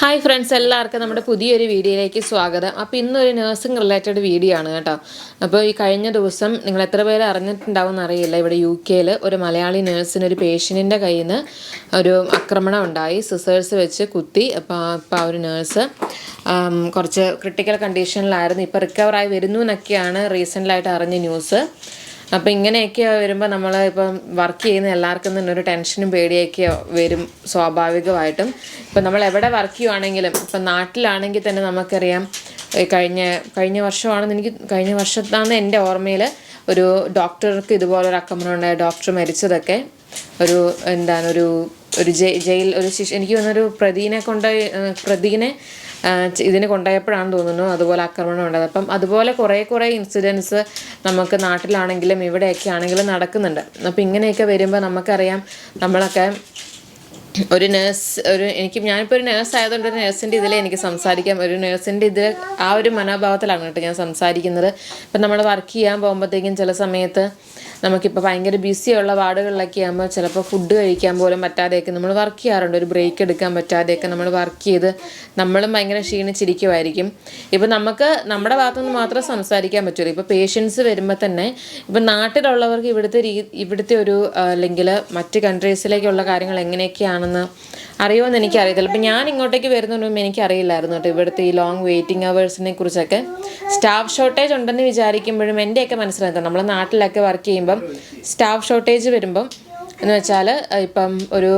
Hi friends എല്ലാവർക്കും നമ്മുടെ പുതിയൊരു വീഡിയോയിലേക്ക് സ്വാഗതം. അപ്പോൾ ഇന്നൊരു നഴ്സിംഗ് റിലേറ്റഡ് വീഡിയോ ആണ് കേട്ടോ. അപ്പോൾ ഈ കഴിഞ്ഞ ദിവസം നിങ്ങൾ എത്ര പേര് അറിഞ്ഞിട്ടുണ്ടാവും അറിയില്ല. ഇവിടെ യു കെയിൽ ഒരു മലയാളി നേഴ്സിന് ഒരു പേഷ്യന്റിന്റെ കയ്യിൽ നിന്ന് ഒരു ആക്രമണം ഉണ്ടായി. സിസേഴ്സ് വെച്ച് കുത്തി. അപ്പോൾ അപ്പോൾ ആ ഒരു നേഴ്സ് കുറച്ച് ക്രിട്ടിക്കൽ കണ്ടീഷനിലായിരുന്നു ഇപ്പോൾ റിക്കവറായി വരുന്നു എന്നൊക്കെയാണ് റീസെന്റായിട്ട് അറിഞ്ഞ ന്യൂസ് അപ്പോൾ ഇങ്ങനെയൊക്കെ വരുമ്പോൾ നമ്മൾ ഇപ്പം വർക്ക് ചെയ്യുന്ന എല്ലാവർക്കും തന്നെ ഒരു ടെൻഷനും പേടിയൊക്കെ വരും സ്വാഭാവികമായിട്ടും. ഇപ്പം നമ്മൾ എവിടെ വർക്ക് ചെയ്യുവാണെങ്കിലും ഇപ്പം നാട്ടിലാണെങ്കിൽ തന്നെ നമുക്കറിയാം കഴിഞ്ഞ കഴിഞ്ഞ വർഷമാണെന്ന് എനിക്ക് കഴിഞ്ഞ വർഷത്താണ് എന്റെ ഓർമ്മയിൽ ഒരു ഡോക്ടർക്ക് ഇതുപോലൊരു ആക്രമണം ഉണ്ടായ ഡോക്ടർ മരിച്ചതൊക്കെ ഒരു എന്താണ് ഒരു ഒരു ജയിൽ ഒരു ശിശു എനിക്ക് തോന്നുന്നൊരു പ്രതിനെ കൊണ്ട് പ്രതീനെ ഇതിന് കൊണ്ടുപോയപ്പോഴാണ് തോന്നുന്നു അതുപോലെ ആക്രമണം ഉണ്ടായത്. അപ്പം അതുപോലെ കുറേ കുറേ ഇൻസിഡൻസ് നമുക്ക് നാട്ടിലാണെങ്കിലും ഇവിടെയൊക്കെ ആണെങ്കിലും നടക്കുന്നുണ്ട്. അപ്പം ഇങ്ങനെയൊക്കെ വരുമ്പോൾ നമുക്കറിയാം നമ്മളൊക്കെ ഒരു നേഴ്സ് ഒരു എനിക്ക് ഞാനിപ്പോൾ ഒരു നേഴ്സ് ആയതുകൊണ്ട് ഒരു നേഴ്സിന്റെ ഇതിൽ എനിക്ക് സംസാരിക്കാം. ഒരു നേഴ്സിന്റെ ഇതിൽ ആ ഒരു മനോഭാവത്തിലാണ് കേട്ടോ ഞാൻ സംസാരിക്കുന്നത്. ഇപ്പം നമ്മൾ വർക്ക് ചെയ്യാൻ പോകുമ്പോഴത്തേക്കും ചില സമയത്ത് നമുക്കിപ്പോൾ ഭയങ്കര ബിസിയുള്ള വാർഡുകളിലൊക്കെ ആകുമ്പോൾ ചിലപ്പോൾ ഫുഡ് കഴിക്കാൻ പോലും പറ്റാതെയൊക്കെ നമ്മൾ വർക്ക് ചെയ്യാറുണ്ട്. ഒരു ബ്രേക്ക് എടുക്കാൻ പറ്റാതെയൊക്കെ നമ്മൾ വർക്ക് ചെയ്ത് നമ്മളും ഭയങ്കര ക്ഷീണിച്ചിരിക്കുമായിരിക്കും ഇപ്പോൾ നമുക്ക് നമ്മുടെ ഭാഗത്തുനിന്ന് മാത്രം സംസാരിക്കാൻ പറ്റുള്ളൂ ഇപ്പോൾ പേഷ്യൻസ് വരുമ്പോൾ തന്നെ ഇപ്പോൾ നാട്ടിലുള്ളവർക്ക് ഇവിടുത്തെ രീ ഇവിടുത്തെ ഒരു അല്ലെങ്കിൽ മറ്റ് കൺട്രീസിലേക്കുള്ള കാര്യങ്ങൾ എങ്ങനെയൊക്കെയാണെന്ന് അറിയുമെന്ന് എനിക്കറിയത്തില്ല. അപ്പം ഞാൻ ഇങ്ങോട്ടേക്ക് വരുന്നതിന് മുമ്പ് എനിക്കറിയില്ലായിരുന്നു കേട്ടോ ഇവിടുത്തെ ഈ ലോങ് വെയിറ്റിംഗ് അവേഴ്സിനെ കുറിച്ചൊക്കെ. സ്റ്റാഫ് ഷോർട്ടേജ് ഉണ്ടെന്ന് വിചാരിക്കുമ്പോഴും എന്റെയൊക്കെ മനസ്സിലാക്കാം നമ്മൾ നാട്ടിലൊക്കെ വർക്ക് ചെയ്യുമ്പം സ്റ്റാഫ് ഷോർട്ടേജ് വരുമ്പം എന്ന് വെച്ചാൽ ഇപ്പം ഒരു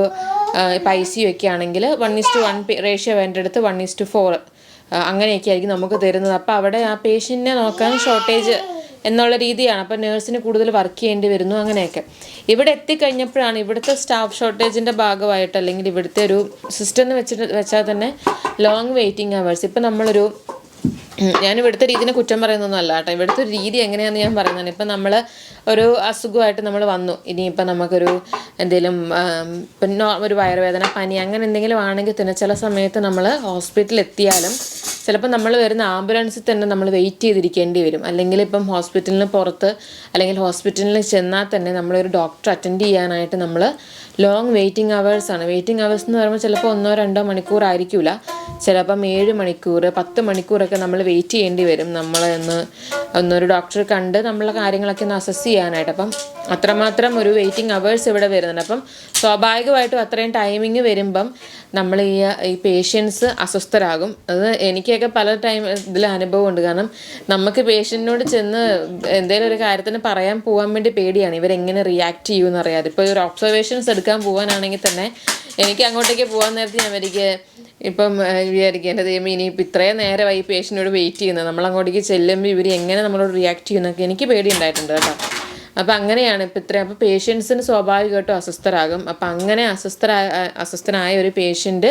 ഇപ്പം ഐ സി യു ഒക്കെ ആണെങ്കിൽ one is two one ratio വേണ്ട അടുത്ത് വൺ ഇസ് ടു ഫോർ അങ്ങനെയൊക്കെ ആയിരിക്കും നമുക്ക് തരുന്നത്. അപ്പോൾ അവിടെ ആ പേഷ്യന്റിനെ നോക്കാൻ ഷോർട്ടേജ് എന്നുള്ള രീതിയാണ്. അപ്പോൾ നേഴ്സിന് കൂടുതൽ വർക്ക് ചെയ്യേണ്ടി വരുന്നു അങ്ങനെയൊക്കെ. ഇവിടെ എത്തിക്കഴിഞ്ഞപ്പോഴാണ് ഇവിടുത്തെ സ്റ്റാഫ് ഷോർട്ടേജിന്റെ ഭാഗമായിട്ട് അല്ലെങ്കിൽ ഇവിടുത്തെ ഒരു സിസ്റ്റം എന്ന് വെച്ചിട്ട് വെച്ചാൽ തന്നെ ലോങ് വെയിറ്റിംഗ് അവേഴ്സ് ഇപ്പം നമ്മളൊരു ഞാൻ ഇവിടുത്തെ രീതിനെ കുറ്റം പറയുന്നൊന്നും അല്ല കേട്ടോ. ഇവിടുത്തെ ഒരു രീതി എങ്ങനെയാണെന്ന് ഞാൻ പറയുന്നതാണ്. ഇപ്പം നമ്മൾ ഒരു അസുഖമായിട്ട് നമ്മൾ വന്നു. ഇനിയിപ്പം നമുക്കൊരു എന്തെങ്കിലും ഇപ്പം ഒരു വയറുവേദന പനി അങ്ങനെ എന്തെങ്കിലും ആണെങ്കിൽ തന്നെ ചില സമയത്ത് നമ്മൾ ഹോസ്പിറ്റലിൽ എത്തിയാലും ചിലപ്പോൾ നമ്മൾ വരുന്ന ആംബുലൻസിൽ തന്നെ നമ്മൾ വെയിറ്റ് ചെയ്തിരിക്കേണ്ടി വരും. അല്ലെങ്കിൽ ഇപ്പം ഹോസ്പിറ്റലിന് പുറത്ത് അല്ലെങ്കിൽ ഹോസ്പിറ്റലിൽ ചെന്നാൽ തന്നെ നമ്മളൊരു ഡോക്ടർ അറ്റൻഡ് ചെയ്യാനായിട്ട് നമ്മൾ ലോങ് വെയിറ്റിംഗ് അവേഴ്സാണ് വെയിറ്റിംഗ് അവേഴ്സ് എന്ന് പറയുമ്പോൾ ചിലപ്പോൾ ഒന്നോ രണ്ടോ മണിക്കൂർ ആയിരിക്കില്ല ചിലപ്പം ഏഴ് മണിക്കൂർ പത്ത് മണിക്കൂറൊക്കെ നമ്മൾ വെയിറ്റ് ചെയ്യേണ്ടി വരും. നമ്മൾ ഒന്ന് ഒന്നൊരു ഡോക്ടറെ കണ്ട് നമ്മളെ കാര്യങ്ങളൊക്കെ ഒന്ന് അസസ് ചെയ്യാനായിട്ട്. അപ്പം അത്രമാത്രം ഒരു വെയിറ്റിംഗ് അവേഴ്സ് ഇവിടെ വരുന്നുണ്ട്. അപ്പം സ്വാഭാവികമായിട്ടും അത്രയും ടൈമിങ് വരുമ്പം നമ്മൾ ഈ ഈ പേഷ്യൻസ് അസ്വസ്ഥരാകും. അത് എനിക്കൊക്കെ പല ടൈം ഇതിൽ അനുഭവമുണ്ട് കാരണം നമുക്ക് പേഷ്യന്റിനോട് ചെന്ന് എന്തെങ്കിലും ഒരു കാര്യത്തിന് പറയാൻ പോകാൻ വേണ്ടി പേടിയാണ്. ഇവരെങ്ങനെ റിയാക്ട് ചെയ്യുമെന്ന് അറിയാതെ. ഇപ്പോൾ ഒരു ഒബ്സർവേഷൻസ് എടുക്കാൻ പോകാനാണെങ്കിൽ തന്നെ എനിക്ക് അങ്ങോട്ടേക്ക് പോകാൻ നേരത്തെ ഞാൻ വരിക. ഇപ്പം വിചാരിക്കുക വിചാരിക്കും എന്റെ ദൈവം ഇനിയിപ്പോൾ ഇത്രയും നേരമായി പേഷ്യന്റിനോട് വെയിറ്റ് ചെയ്യുന്നത്. നമ്മൾ അങ്ങോട്ടേക്ക് ചെല്ലുമ്പോൾ ഇവർ എങ്ങനെ നമ്മളോട് റിയാക്ട് ചെയ്യുന്നൊക്കെ എനിക്ക് പേടി ഉണ്ടായിട്ടുണ്ട് കേട്ടോ. അപ്പം അങ്ങനെയാണ് ഇപ്പം ഇത്രയും. അപ്പോൾ പേഷ്യൻസിന് സ്വാഭാവികമായിട്ടും അസ്വസ്ഥരാകും. അപ്പം അങ്ങനെ അസ്വസ്ഥരായ അസ്വസ്ഥനായ ഒരു പേഷ്യന്റ്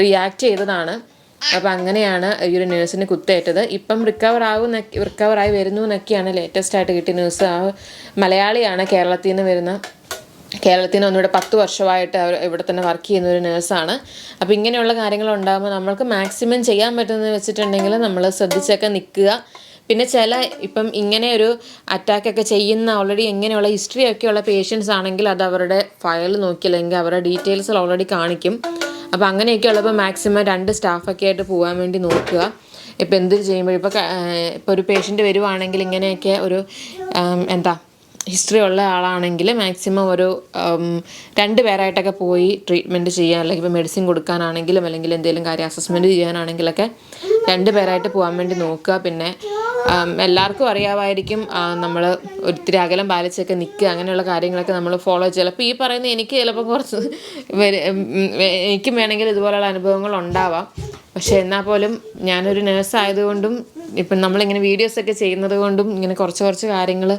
റിയാക്ട് ചെയ്തതാണ്. അപ്പം അങ്ങനെയാണ് ഈ ഒരു നേഴ്സിന് കുത്തേറ്റത്. ഇപ്പം റിക്കവർ ആവും റിക്കവറായി വരുന്നു എന്നൊക്കെയാണ് ലേറ്റസ്റ്റ് ആയിട്ട് കിട്ടിയ ന്യൂസ് ആ മലയാളിയാണ് കേരളത്തിൽ നിന്ന് വരുന്ന കേരളത്തിൽ നിന്ന് ഒന്നുകൂടെ പത്ത് വർഷമായിട്ട് അവർ ഇവിടെ തന്നെ വർക്ക് ചെയ്യുന്ന ഒരു നേഴ്സാണ് അപ്പോൾ ഇങ്ങനെയുള്ള കാര്യങ്ങൾ ഉണ്ടാകുമ്പോൾ നമ്മൾക്ക് മാക്സിമം ചെയ്യാൻ പറ്റുന്നത് വെച്ചിട്ടുണ്ടെങ്കിൽ നമ്മൾ ശ്രദ്ധിച്ചൊക്കെ നിൽക്കുക. പിന്നെ ചില ഇപ്പം ഇങ്ങനെ ഒരു അറ്റാക്കൊക്കെ ചെയ്യുന്ന ഓൾറെഡി ഇങ്ങനെയുള്ള ഹിസ്റ്ററി ഒക്കെ ഉള്ള പേഷ്യൻസ് ആണെങ്കിൽ അത് അവരുടെ ഫയൽ നോക്കി അല്ലെങ്കിൽ അവരുടെ ഡീറ്റെയിൽസ് ഓൾറെഡി കാണിക്കും. അപ്പോൾ അങ്ങനെയൊക്കെ ഉള്ളപ്പോൾ മാക്സിമം രണ്ട് സ്റ്റാഫൊക്കെ ആയിട്ട് പോകാൻ വേണ്ടി നോക്കുക. ഇപ്പോൾ എന്ത് ചെയ്യുമ്പോഴും ഇപ്പോൾ ഇപ്പോൾ ഒരു പേഷ്യന്റ് വരുവാണെങ്കിൽ ഇങ്ങനെയൊക്കെ ഒരു എന്താ ഹിസ്റ്ററി ഉള്ള ആളാണെങ്കിൽ മാക്സിമം ഒരു രണ്ട് പേരായിട്ടൊക്കെ പോയി ട്രീറ്റ്മെന്റ് ചെയ്യാൻ അല്ലെങ്കിൽ ഇപ്പോൾ മെഡിസിൻ കൊടുക്കാനാണെങ്കിലും അല്ലെങ്കിൽ എന്തെങ്കിലും കാര്യം അസസ്മെന്റ് ചെയ്യാനാണെങ്കിലൊക്കെ രണ്ട് പേരായിട്ട് പോകാൻ വേണ്ടി നോക്കുക. പിന്നെ എല്ലാവർക്കും അറിയാമായിരിക്കും നമ്മൾ ഒത്തിരി അകലം പാലിച്ചൊക്കെ നിൽക്കുക. അങ്ങനെയുള്ള കാര്യങ്ങളൊക്കെ നമ്മൾ ഫോളോ ചിലപ്പോൾ ഈ പറയുന്ന എനിക്ക് ചിലപ്പോൾ കുറച്ച് എനിക്കും വേണമെങ്കിൽ ഇതുപോലെയുള്ള അനുഭവങ്ങൾ ഉണ്ടാവാം. പക്ഷേ എന്നാൽ പോലും ഞാനൊരു നേഴ്സ് ആയതുകൊണ്ടും ഇപ്പം നമ്മളിങ്ങനെ വീഡിയോസൊക്കെ ചെയ്യുന്നത് കൊണ്ടും ഇങ്ങനെ കുറച്ച് കുറച്ച് കാര്യങ്ങൾ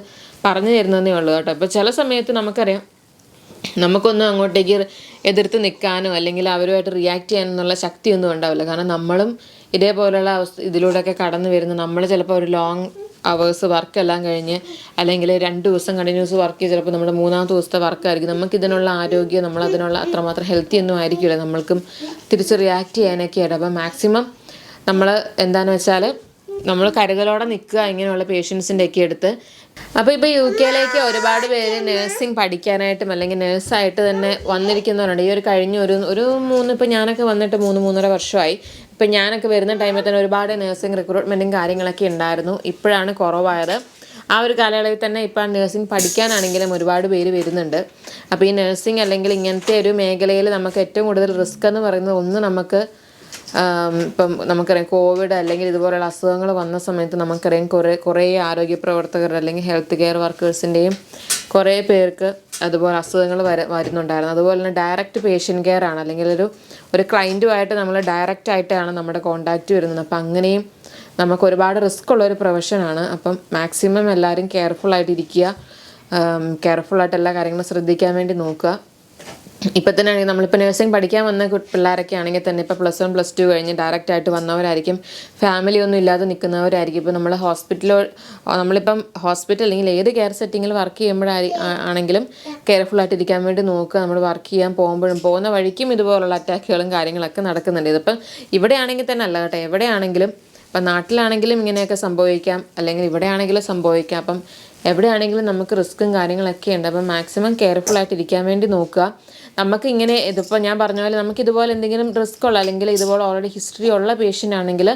പറഞ്ഞു തരുന്നതേ ഉള്ളൂ കേട്ടോ. അപ്പോൾ ചില സമയത്ത് നമുക്കറിയാം നമുക്കൊന്നും അങ്ങോട്ടേക്ക് എതിർത്ത് നിൽക്കാനോ അല്ലെങ്കിൽ അവരുമായിട്ട് റിയാക്ട് ചെയ്യാനൊന്നുള്ള ശക്തിയൊന്നും ഉണ്ടാവില്ല. കാരണം നമ്മളും ഇതേപോലെയുള്ള അവസ്ഥ ഇതിലൂടെയൊക്കെ കടന്നു വരുന്നു. നമ്മൾ ചിലപ്പോൾ ഒരു ലോങ് അവേഴ്സ് വർക്ക് എല്ലാം കഴിഞ്ഞ് അല്ലെങ്കിൽ രണ്ട് ദിവസം കണ്ടിന്യൂസ് വർക്ക് ചെയ്ത് ചിലപ്പോൾ നമ്മുടെ മൂന്നാമത്തെ ദിവസത്തെ വർക്കായിരിക്കും നമുക്ക് ഇതിനുള്ള ആരോഗ്യം നമ്മൾ അതിനുള്ള അത്രമാത്രം ഹെൽത്തി ഒന്നും ആയിരിക്കില്ല. നമ്മൾക്കും തിരിച്ച് റിയാക്ട് ചെയ്യാനൊക്കെ ആയിട്ട് അപ്പോൾ മാക്സിമം നമ്മൾ എന്താണെന്ന് വെച്ചാൽ നമ്മൾ കരുതലോടെ നിൽക്കുക ഇങ്ങനെയുള്ള പേഷ്യൻസിന്റെ ഒക്കെ അടുത്ത് അപ്പോൾ ഇപ്പോൾ യു കെയിലേക്ക് ഒരുപാട് പേര് നഴ്സിംഗ് പഠിക്കാനായിട്ടും അല്ലെങ്കിൽ നഴ്സായിട്ട് തന്നെ വന്നിരിക്കുന്നവരുണ്ട്. ഈ ഒരു കഴിഞ്ഞ ഒരു ഒരു മൂന്ന് ഇപ്പോൾ ഞാനൊക്കെ വന്നിട്ട് മൂന്ന് മൂന്നര വർഷമായി. ഇപ്പം ഞാനൊക്കെ വരുന്ന ടൈമിൽ തന്നെ ഒരുപാട് നഴ്സിംഗ് റിക്രൂട്ട്മെന്റും കാര്യങ്ങളൊക്കെ ഉണ്ടായിരുന്നു. ഇപ്പോഴാണ് കുറവായത്. ആ ഒരു കാലയളവിൽ തന്നെ ഇപ്പോൾ നഴ്സിംഗ് പഠിക്കാനാണെങ്കിലും ഒരുപാട് പേര് വരുന്നുണ്ട്. അപ്പോൾ ഈ നഴ്സിംഗ് അല്ലെങ്കിൽ ഇങ്ങനത്തെ ഒരു മേഖലയിൽ നമുക്ക് ഏറ്റവും കൂടുതൽ റിസ്ക് എന്ന് പറയുന്നത് ഒന്ന് നമുക്ക് ഇപ്പം നമുക്കറിയാം കോവിഡ് അല്ലെങ്കിൽ ഇതുപോലെയുള്ള അസുഖങ്ങൾ വന്ന സമയത്ത് നമുക്കറിയാം കുറേ കുറേ ആരോഗ്യ പ്രവർത്തകർ അല്ലെങ്കിൽ ഹെൽത്ത് കെയർ വർക്കേഴ്സിന്റെയും കുറേ പേർക്ക് അതുപോലെ അസുഖങ്ങൾ വര വരുന്നുണ്ടായിരുന്നു. അതുപോലെ തന്നെ ഡയറക്റ്റ് പേഷ്യന്റ് കെയർ ആണ്. അല്ലെങ്കിൽ ഒരു ഒരു ക്ലയന്റുമായിട്ട് നമ്മൾ ഡയറക്റ്റ് ആയിട്ടാണ് നമ്മുടെ കോണ്ടാക്റ്റ് വരുന്നത്. അപ്പം അങ്ങനെയും നമുക്ക് ഒരുപാട് റിസ്ക് ഉള്ള ഒരു പ്രൊഫഷനാണ് അപ്പം മാക്സിമം എല്ലാവരും കെയർഫുൾ ആയിട്ടിരിക്കുക കെയർഫുൾ ആയിട്ട് എല്ലാ കാര്യങ്ങളും ശ്രദ്ധിക്കാൻ വേണ്ടി നോക്കുക. ഇപ്പം തന്നെ ആണെങ്കിൽ നമ്മളിപ്പോൾ നഴ്സിംഗ് പഠിക്കാൻ വന്ന പിള്ളേരൊക്കെ ആണെങ്കിൽ തന്നെ ഇപ്പോൾ പ്ലസ് വൺ പ്ലസ് ടു കഴിഞ്ഞ് ഡയറക്റ്റ് ആയിട്ട് വന്നവരായിരിക്കും. ഫാമിലി ഒന്നും ഇല്ലാതെ നിൽക്കുന്നവരായിരിക്കും ഇപ്പോൾ നമ്മൾ ഹോസ്പിറ്റലോ നമ്മളിപ്പം ഹോസ്പിറ്റൽ അല്ലെങ്കിൽ ഏത് കെയർ സെറ്റിങ്ങിൽ വർക്ക് ചെയ്യുമ്പോഴായി ആണെങ്കിലും കെയർഫുൾ ആയിട്ട് ഇരിക്കാൻ വേണ്ടി നോക്കുക. നമ്മൾ വർക്ക് ചെയ്യാൻ പോകുമ്പോഴും പോകുന്ന വഴിക്കും ഇതുപോലുള്ള അറ്റാക്കുകളും കാര്യങ്ങളൊക്കെ നടക്കുന്നുണ്ട്. ഇതിപ്പം ഇവിടെ ആണെങ്കിൽ തന്നെ അല്ല കേട്ടോ. എവിടെയാണെങ്കിലും ഇപ്പം നാട്ടിലാണെങ്കിലും ഇങ്ങനെയൊക്കെ സംഭവിക്കാം. അല്ലെങ്കിൽ ഇവിടെയാണെങ്കിലും സംഭവിക്കാം. അപ്പം എവിടെയാണെങ്കിലും നമുക്ക് റിസ്ക്കും കാര്യങ്ങളൊക്കെ ഉണ്ട്. അപ്പം മാക്സിമം കെയർഫുൾ ആയിട്ട് ഇരിക്കാൻ വേണ്ടി നോക്കുക. നമുക്ക് ഇങ്ങനെ ഇതിപ്പോൾ ഞാൻ പറഞ്ഞ പോലെ നമുക്ക് ഇതുപോലെ എന്തെങ്കിലും റിസ്ക് ഉള്ള അല്ലെങ്കിൽ ഇതുപോലെ ഓൾറെഡി ഹിസ്റ്ററി ഉള്ള പേഷ്യന്റ് ആണെങ്കിൽ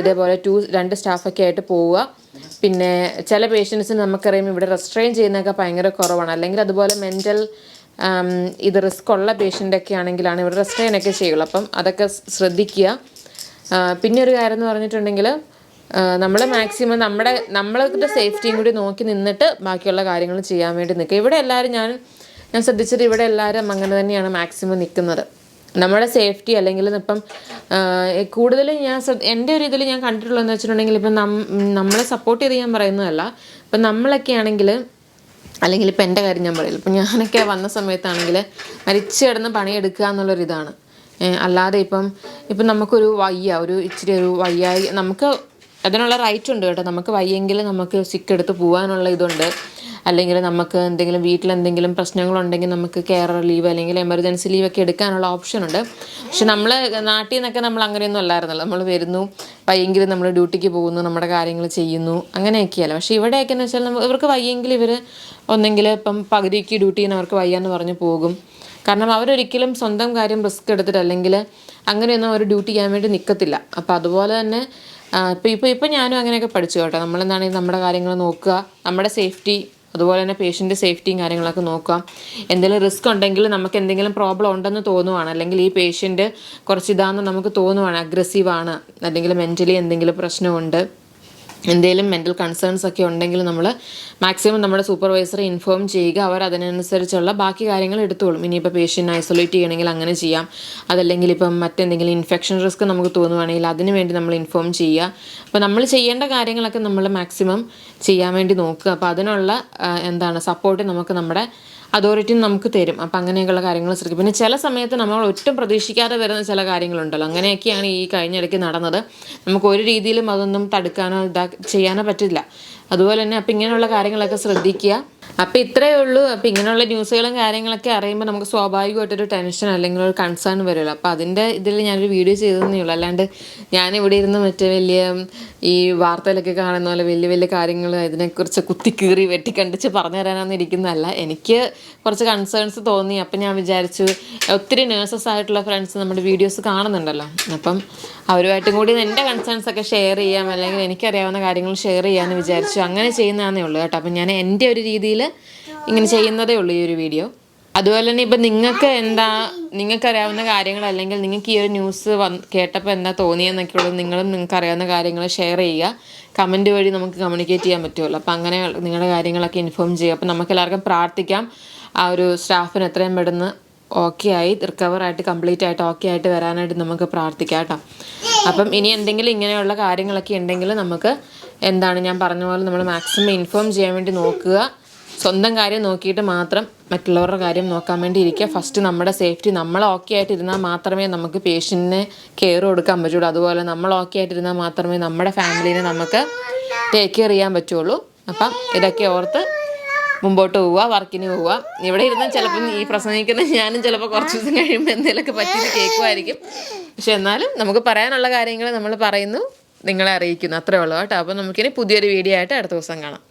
ഇതേപോലെ ടു രണ്ട് സ്റ്റാഫൊക്കെ ആയിട്ട് പോവുക. പിന്നെ ചില പേഷ്യൻസിന് നമുക്കറിയാം ഇവിടെ റെസ്ട്രെയിൻ ചെയ്യുന്നതൊക്കെ ഭയങ്കര കുറവാണ്. അല്ലെങ്കിൽ അതുപോലെ മെന്റൽ ഇത് റിസ്ക് ഉള്ള പേഷ്യന്റൊക്കെ ആണെങ്കിലാണ് ഇവിടെ റെസ്ട്രെയിൻ ഒക്കെ ചെയ്യുള്ളൂ. അപ്പം അതൊക്കെ ശ്രദ്ധിക്കുക. പിന്നെ ഒരു കാര്യം എന്ന് പറഞ്ഞിട്ടുണ്ടെങ്കിൽ നമ്മൾ മാക്സിമം നമ്മുടെ നമ്മളുടെ സേഫ്റ്റിയും കൂടി നോക്കി നിന്നിട്ട് ബാക്കിയുള്ള കാര്യങ്ങൾ ചെയ്യാൻ വേണ്ടി നിൽക്കുക ഇവിടെ എല്ലാവരും ഞാൻ ഞാൻ ശ്രദ്ധിച്ചിട്ട് ഇവിടെ എല്ലാവരും അങ്ങനെ തന്നെയാണ് മാക്സിമം നിൽക്കുന്നത് നമ്മുടെ സേഫ്റ്റി അല്ലെങ്കിൽ ഇപ്പം കൂടുതലും ഞാൻ എന്റെ ഒരു ഇതിൽ ഞാൻ കണ്ടിട്ടുള്ളതെന്ന് വെച്ചിട്ടുണ്ടെങ്കിൽ ഇപ്പം നമ്മളെ സപ്പോർട്ട് ചെയ്ത് ഞാൻ പറയുന്നതല്ല. ഇപ്പം നമ്മളൊക്കെ ആണെങ്കിൽ അല്ലെങ്കിൽ ഇപ്പം എന്റെ കാര്യം ഞാൻ പറയില്ല ഇപ്പം ഞാനൊക്കെ വന്ന സമയത്താണെങ്കിൽ മരിച്ചു കിടന്ന് പണിയെടുക്കുക എന്നുള്ളൊരിതാണ്. അല്ലാതെ ഇപ്പം ഇപ്പം നമുക്കൊരു വയ്യ ഒരു ഇച്ചിരി ഒരു വയ്യായി നമുക്ക് അതിനുള്ള റൈറ്റ് ഉണ്ട് കേട്ടോ. നമുക്ക് വയ്യെങ്കിൽ നമുക്ക് സിക്ക് എടുത്ത് പോകാനുള്ള ഇതുണ്ട്. അല്ലെങ്കിൽ നമുക്ക് എന്തെങ്കിലും വീട്ടിൽ എന്തെങ്കിലും പ്രശ്നങ്ങളുണ്ടെങ്കിൽ നമുക്ക് കെയർ ലീവ് അല്ലെങ്കിൽ എമർജൻസി ലീവ് ഒക്കെ എടുക്കാനുള്ള ഓപ്ഷൻ ഉണ്ട്. പക്ഷെ നമ്മൾ നാട്ടിൽ നിന്നൊക്കെ നമ്മൾ അങ്ങനെയൊന്നും അല്ലായിരുന്നല്ലോ. നമ്മൾ വരുന്നു വയ്യെങ്കിൽ നമ്മൾ ഡ്യൂട്ടിക്ക് പോകുന്നു നമ്മുടെ കാര്യങ്ങൾ ചെയ്യുന്നു അങ്ങനെയൊക്കെയല്ല. പക്ഷേ ഇവിടെയൊക്കെ എന്ന് വെച്ചാൽ ഇവർക്ക് വയ്യെങ്കിൽ ഇവർ ഒന്നെങ്കിൽ ഇപ്പം പകുതിക്ക് ഡ്യൂട്ടി ചെയ്യുന്ന അവർക്ക് വയ്യാന്ന് പറഞ്ഞ് പോകും. കാരണം അവരൊരിക്കലും സ്വന്തം കാര്യം റിസ്ക് എടുത്തിട്ട് അല്ലെങ്കിൽ അങ്ങനെയൊന്നും അവർ ഡ്യൂട്ടി ചെയ്യാൻ വേണ്ടി നിൽക്കത്തില്ല അപ്പോൾ അതുപോലെ തന്നെ ഇപ്പോൾ ഇപ്പോൾ ഇപ്പോൾ ഞാനും അങ്ങനെയൊക്കെ പഠിച്ചു കേട്ടോ. നമ്മളെന്താണെങ്കിൽ നമ്മുടെ കാര്യങ്ങൾ നോക്കുക നമ്മുടെ സേഫ്റ്റി അതുപോലെ തന്നെ പേഷ്യന്റെ സേഫ്റ്റിയും കാര്യങ്ങളൊക്കെ നോക്കുക. എന്തെങ്കിലും റിസ്ക് ഉണ്ടെങ്കിൽ നമുക്ക് എന്തെങ്കിലും പ്രോബ്ലം ഉണ്ടെന്ന് തോന്നുവാണ്. അല്ലെങ്കിൽ ഈ പേഷ്യന്റ് കുറച്ച് ഇതാണെന്ന് നമുക്ക് തോന്നുവാണ് അഗ്രസീവാണ് അല്ലെങ്കിൽ മെന്റലി എന്തെങ്കിലും പ്രശ്നമുണ്ട്. എന്തെങ്കിലും മെന്റൽ കൺസേൺസ് ഒക്കെ ഉണ്ടെങ്കിൽ നമ്മൾ മാക്സിമം നമ്മുടെ സൂപ്പർവൈസറെ ഇൻഫോം ചെയ്യുക. അവർ അതിനനുസരിച്ചുള്ള ബാക്കി കാര്യങ്ങൾ എടുത്തോളും. ഇനിയിപ്പോൾ പേഷ്യന്റ് ഐസൊലേറ്റ് ചെയ്യണമെങ്കിൽ അങ്ങനെ ചെയ്യാം. അതല്ലെങ്കിൽ ഇപ്പം മറ്റെന്തെങ്കിലും ഇൻഫെക്ഷൻ റിസ്ക് നമുക്ക് തോന്നുവാണെങ്കിൽ അതിന് വേണ്ടി നമ്മൾ ഇൻഫോം ചെയ്യുക. അപ്പോൾ നമ്മൾ ചെയ്യേണ്ട കാര്യങ്ങളൊക്കെ നമ്മൾ മാക്സിമം ചെയ്യാൻ വേണ്ടി നോക്കുക. അപ്പോൾ അതിനുള്ള എന്താണ് സപ്പോർട്ട് നമുക്ക് നമ്മുടെ അതോറിറ്റി നമുക്ക് തരും. അപ്പം അങ്ങനെയൊക്കെയുള്ള കാര്യങ്ങൾ ശ്രദ്ധിക്കും. പിന്നെ ചില സമയത്ത് നമ്മൾ ഒട്ടും പ്രതീക്ഷിക്കാതെ വരുന്ന ചില കാര്യങ്ങളുണ്ടല്ലോ. അങ്ങനെയൊക്കെയാണ് ഈ കഴിഞ്ഞിടയ്ക്ക് നടന്നത്. നമുക്ക് ഒരു രീതിയിലും അതൊന്നും തടുക്കാനോ ഇതാ ചെയ്യാനോ പറ്റില്ല. അതുപോലെ തന്നെ അപ്പം ഇങ്ങനെയുള്ള കാര്യങ്ങളൊക്കെ ശ്രദ്ധിക്കുക. അപ്പം ഇത്രയേ ഉള്ളൂ. അപ്പം ഇങ്ങനെയുള്ള ന്യൂസുകളും കാര്യങ്ങളൊക്കെ അറിയുമ്പോൾ നമുക്ക് സ്വാഭാവികമായിട്ടൊരു ടെൻഷൻ അല്ലെങ്കിൽ ഒരു കൺസേൺ വരുമല്ലോ. അപ്പോൾ അതിന്റെ ഇതിൽ ഞാനൊരു വീഡിയോ ചെയ്തതെന്നേ ഉള്ളൂ. അല്ലാണ്ട് ഞാനിവിടെ ഇരുന്ന് മറ്റേ വലിയ ഈ വാർത്തയിലൊക്കെ കാണുന്ന പോലെ വലിയ വലിയ കാര്യങ്ങൾ ഇതിനെക്കുറിച്ച് കുത്തിക്കീറി വെട്ടിക്കണ്ടിച്ച് പറഞ്ഞു തരാനൊന്നും ഇരിക്കുന്നതല്ല. എനിക്ക് കുറച്ച് കൺസേൺസ് തോന്നി. അപ്പം ഞാൻ വിചാരിച്ചു ഒത്തിരി നേഴ്സസ് ആയിട്ടുള്ള ഫ്രണ്ട്സ് നമ്മുടെ വീഡിയോസ് കാണുന്നുണ്ടല്ലോ. അപ്പം അവരുമായിട്ടും കൂടി എന്റെ കൺസേൺസ് ഒക്കെ ഷെയർ ചെയ്യാം. അല്ലെങ്കിൽ എനിക്കറിയാവുന്ന കാര്യങ്ങൾ ഷെയർ ചെയ്യാമെന്ന് വിചാരിച്ചു. അങ്ങനെ ചെയ്യുന്നതാണേ ഉള്ളൂ കേട്ടോ. അപ്പം ഞാൻ എന്റെ ഒരു രീതിയിൽ ഇങ്ങനെ ചെയ്യുന്നതേ ഉള്ളൂ ഈ ഒരു വീഡിയോ അതുപോലെ തന്നെ ഇപ്പം നിങ്ങൾക്ക് എന്താ നിങ്ങൾക്ക് അറിയാവുന്ന കാര്യങ്ങൾ അല്ലെങ്കിൽ നിങ്ങൾക്ക് ഈ ഒരു ന്യൂസ് വന്ന് കേട്ടപ്പോൾ എന്താ തോന്നിയെന്നൊക്കെ ഉള്ളത് നിങ്ങളും നിങ്ങൾക്ക് അറിയാവുന്ന കാര്യങ്ങൾ ഷെയർ ചെയ്യുക. കമന്റ് വഴി നമുക്ക് കമ്മ്യൂണിക്കേറ്റ് ചെയ്യാൻ പറ്റുമല്ലോ. അപ്പം അങ്ങനെ നിങ്ങളുടെ കാര്യങ്ങളൊക്കെ ഇൻഫോം ചെയ്യുക. അപ്പം നമുക്ക് എല്ലാവർക്കും പ്രാർത്ഥിക്കാം. ആ ഒരു സ്റ്റാഫിന് എത്രയും പെട്ടെന്ന് ഓക്കെ ആയി റിക്കവർ ആയിട്ട് കംപ്ലീറ്റ് ആയിട്ട് ഓക്കെ ആയിട്ട് വരാനായിട്ട് നമുക്ക് പ്രാർത്ഥിക്കാം കേട്ടോ. അപ്പം ഇനി എന്തെങ്കിലും ഇങ്ങനെയുള്ള കാര്യങ്ങളൊക്കെ ഉണ്ടെങ്കിൽ നമുക്ക് എന്താണ് ഞാൻ പറഞ്ഞ പോലെ നമ്മൾ മാക്സിമം ഇൻഫോം ചെയ്യാൻ വേണ്ടി നോക്കുക. സ്വന്തം കാര്യം നോക്കിയിട്ട് മാത്രം മറ്റുള്ളവരുടെ കാര്യം നോക്കാൻ വേണ്ടി ഇരിക്കുക. ഫസ്റ്റ് നമ്മുടെ സേഫ്റ്റി നമ്മൾ ഓക്കെ ആയിട്ടിരുന്നാൽ മാത്രമേ നമുക്ക് പേഷ്യന്റിനെ കെയർ കൊടുക്കാൻ പറ്റുള്ളൂ. അതുപോലെ നമ്മൾ ഓക്കെ ആയിട്ടിരുന്നാൽ മാത്രമേ നമ്മുടെ ഫാമിലീനെ നമുക്ക് ടേക്ക് കെയർ ചെയ്യാൻ പറ്റുള്ളൂ. അപ്പം ഇതൊക്കെ ഓർത്ത് മുമ്പോട്ട് പോവുക വർക്കിന് പോവുക. ഇവിടെ ഇരുന്ന് ചിലപ്പം ഈ പ്രസംഗിക്കുന്ന ഞാനും ചിലപ്പോൾ കുറച്ച് ദിവസം കഴിയുമ്പോൾ എന്തെങ്കിലുമൊക്കെ പറ്റിയത് കേൾക്കുമായിരിക്കും. പക്ഷെ എന്നാലും നമുക്ക് പറയാനുള്ള കാര്യങ്ങൾ നമ്മൾ പറയുന്നു നിങ്ങളെ അറിയിക്കുന്നു. അത്രേ ഉള്ളൂ കേട്ടോ. അപ്പോൾ നമുക്കിനി പുതിയൊരു വീഡിയോ ആയിട്ട് അടുത്ത ദിവസം കാണാം.